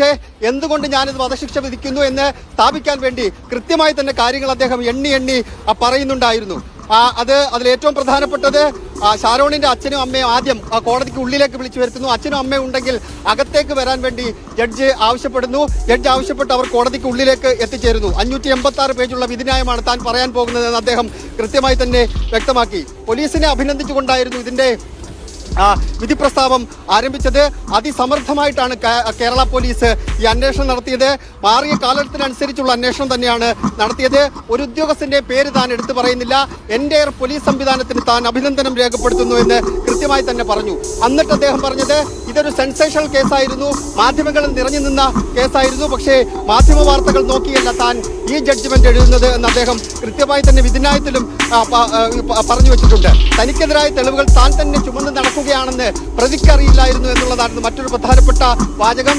പക്ഷേ എന്തുകൊണ്ട് ഞാനിത് വധശിക്ഷ വിധിക്കുന്നു എന്ന് സ്ഥാപിക്കാൻ വേണ്ടി കൃത്യമായി തന്നെ കാര്യങ്ങൾ അദ്ദേഹം എണ്ണി എണ്ണി പറയുന്നുണ്ടായിരുന്നു. ആ, അത് അതിൽ ഏറ്റവും പ്രധാനപ്പെട്ടത് ഷാരോണിന്റെ അച്ഛനും അമ്മയും ആദ്യം കോടതിക്ക് ഉള്ളിലേക്ക് വിളിച്ചു വരുത്തുന്നു. അച്ഛനും അമ്മയും ഉണ്ടെങ്കിൽ അകത്തേക്ക് വരാൻ വേണ്ടി ജഡ്ജ് ആവശ്യപ്പെടുന്നു. ജഡ്ജ് ആവശ്യപ്പെട്ട് അവർ കോടതിക്ക് ഉള്ളിലേക്ക് എത്തിച്ചേരുന്നു. അഞ്ഞൂറ്റി എൺപത്തി ആറ് പേജുള്ള വിധിന്യായമാണ് താൻ പറയാൻ പോകുന്നതെന്ന് അദ്ദേഹം കൃത്യമായി തന്നെ വ്യക്തമാക്കി. പോലീസിനെ അഭിനന്ദിച്ചുകൊണ്ടായിരുന്നു ഇതിന്റെ വിധി പ്രസ്താവം ആരംഭിച്ചത് അതിസമർത്ഥമായിട്ടാണ് കേരള പോലീസ് ഈ അന്വേഷണം നടത്തിയത്. മാറിയ കാലത്തിനനുസരിച്ചുള്ള അന്വേഷണം തന്നെയാണ് നടത്തിയത്. ഒരു ഉദ്യോഗസ്ഥന്റെ പേര് താൻ എടുത്തു പറയുന്നില്ല. എന്റെ പോലീസ് സംവിധാനത്തിന് താൻ അഭിനന്ദനം രേഖപ്പെടുത്തുന്നു എന്ന് കൃത്യമായി തന്നെ പറഞ്ഞു. എന്നിട്ട് അദ്ദേഹം പറഞ്ഞത് ഇതൊരു സെൻസേഷണൽ കേസായിരുന്നു മാധ്യമങ്ങളിൽ നിറഞ്ഞു നിന്ന കേസായിരുന്നു പക്ഷേ മാധ്യമ വാർത്തകൾ നോക്കിയല്ല താൻ. ഈ ജഡ്ജ്മെന്റ് എഴുതുന്നത് എന്ന് അദ്ദേഹം കൃത്യമായി തന്നെ വിധിന്യായത്തിലും പറഞ്ഞു വെച്ചിട്ടുണ്ട്. തനിക്കെതിരായ തെളിവുകൾ താൻ തന്നെ ചുമന്ന് നടക്കുകയാണെന്ന് പ്രതിക്കറിയില്ലായിരുന്നു എന്നുള്ളതായിരുന്നു മറ്റൊരു പ്രധാനപ്പെട്ട വാചകം.